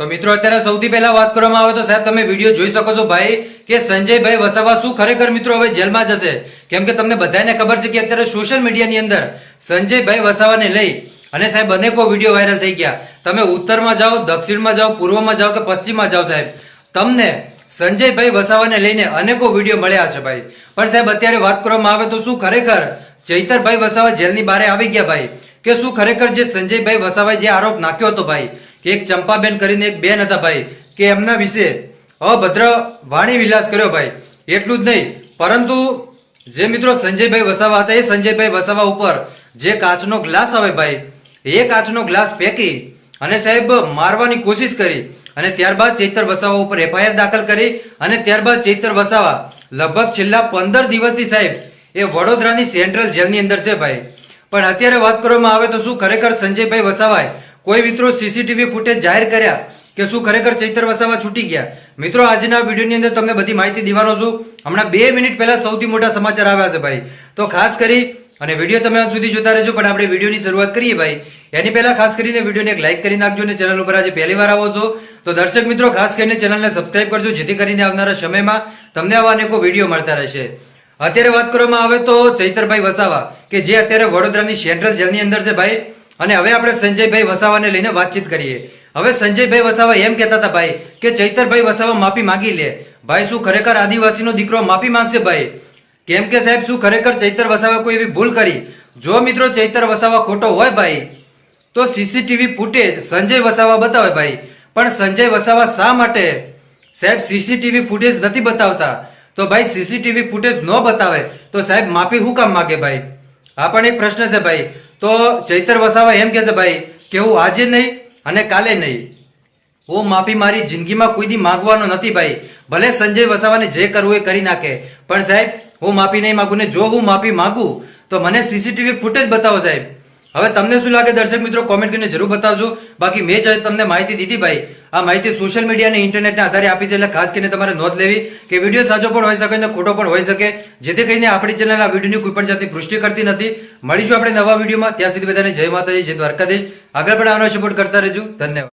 તો મિત્રો, અત્યારે સૌથી પહેલા વાત કરવામાં આવે તો સાહેબ, તમે વીડિયો જોઈ શકો છો ભાઈ કે સંજયભાઈ વસાવા શું ખરેખર મિત્રો હવે જેલમાં જશે? કેમ કે તમને બધાને ખબર છે કે અત્યારે સોશિયલ મીડિયાની અંદર સંજયભાઈ વસાવાને લઈ અને સાહેબ અનેકો વીડિયો વાયરલ થઈ ગયા. તમે ઉત્તરમાં જાઓ, દક્ષિણમાં જાઓ, પૂર્વમાં જાઓ કે પશ્ચિમમાં જાઓ સાહેબ, તમને સંજયભાઈ વસાવાને લઈને અનેકો વીડિયો મળ્યા છે ભાઈ. પણ સાહેબ, અત્યારે વાત કરવામાં આવે તો શું ખરેખર ચૈતરભાઈ વસાવા જેલની બહાર આવી ગયા ભાઈ? કે શું ખરેખર જે સંજયભાઈ વસાવાએ જે આરોપ નાખ્યો હતો ભાઈ? કે એક ચંપાબેન કરીને એક બેન હતા ભાઈ, કે એમના વિશે અભદ્ર વાણી વિલાસ કર્યો ભાઈ. એટલું જ નહીં, પરંતુ જે મિત્રો સંજયભાઈ વસાવા હતા, એ સંજયભાઈ વસાવા ઉપર જે કાચનો ગ્લાસ આવે ભાઈ, એ કાચનો ગ્લાસ ફેંકી અને સાહેબ મારવાની કોશિશ કરી અને ત્યારબાદ ચૈતર વસાવા ઉપર એફઆઈઆર દાખલ કરી અને ત્યારબાદ ચૈતર વસાવા લગભગ છેલ્લા પંદર દિવસથી સાહેબ, એ વડોદરાની સેન્ટ્રલ જેલની અંદર છે ભાઈ. પણ અત્યારે વાત કરવામાં આવે તો શું ખરેખર સંજયભાઈ વસાવાએ કોઈ મિત્રો સીસીટીવી ફૂટેજ જાહેર કર્યા કે શું ખરેખર ચૈતર વસાવા છૂટી ગયા? મિત્રો, આજના વિડીયોની અંદર તમને બધી માહિતી દેવાનો છું. હમણાં બે મિનિટ પહેલા સૌથી મોટા સમાચાર આવ્યા છે ભાઈ. તો ખાસ કરી અને વીડિયો તમે અંત સુધી જોતા રહેજો, પણ આપણે વિડીયોની શરૂઆત કરીએ ભાઈ. એની પહેલા ખાસ કરીને વિડીયોને એક લાઇક કરી નાખજો અને ચેનલ ઉપર આજે પહેલી વાર આવો છો, તો દર્શક મિત્રો, ખાસ કરીને ચેનલને સબસ્ક્રાઇબ કરજો, જેથી કરીને આવનારા સમયમાં તમને આવા અનેકો વીડિયો મળતા રહેશે. અત્યારે વાત કરવામાં આવે તો ચૈતરભાઈ વસાવા, કે જે અત્યારે વડોદરાની સેન્ટ્રલ જેલની અંદર છે ભાઈ. અને હવે આપણે સંજયભાઈ વસાવાને લઈને વાતચીત કરીએ. હવે સંજયભાઈ વસાવા એમ કહેતા હતા, ભાઈ, કે ચૈતરભાઈ વસાવા માફી માંગી લે. ભાઈ, શું ખરેખર આદિવાસીનો દીકરો માફી માંગશે, ભાઈ? કેમ કે સાહેબ, શું ખરેખર ચૈતર વસાવા કોઈ એવી ભૂલ કરી? જો મિત્રો ચૈતર વસાવા ખોટો હોય, ભાઈ, તો સીસીટીવી ફૂટેજ સંજય વસાવા બતાવે, ભાઈ. પણ સંજય વસાવા શા માટે? સાહેબ, સીસીટીવી ફૂટેજ નથી બતાવતા. તો ભાઈ, સીસીટીવી ફૂટેજ ન બતાવે. તો સાહેબ, માફી શું કામ માગે, ભાઈ? આ પણ એક પ્રશ્ન છે, ભાઈ. તો ચૈતર વસાવા એમ કે છે, ભાઈ કે હું આજે નહીં અને કાલે નહીં? હું માફી મારી, જિંદગીમાં કોઈ દી માંગવાનો નથી, ભાઈ. ભલે સંજય વસાવાને જે કરવું એ કરી નાખે. પણ સાહેબ, હું માફી નહીં માગું ને જો હું માફી માગું, તો મને સીસીટીવી ફૂટેજ બતાવો, સાહેબ. હવે તમને શું લાગે, દર્શક મિત્રો? કોમેન્ટ કરીને જરૂર બતાવજો. બાકી મેં જ તમને માહિતી દીધી, ભાઈ. આ માહિતી સોશિયલ મીડિયા અને ઇન્ટરનેટના આધારે આપી છે એટલે ખાસ કરીને તમારે નોંધ લેવી કે વીડિયો સાચો પણ હોઈ શકે અને ખોટો પણ હોઈ શકે. જેથી કરીને આપણી ચેનલ આ વિડીયોની કોઈ પણ જાતની પુષ્ટિ કરતી નથી. મળીશું આપણે નવા વિડીયોમાં. ત્યાં સુધી બધાને જય માતાજી, જય દ્વારકાધીશ. આગળ પણ આનો સપોર્ટ કરતા રહેજો. ધન્યવાદ.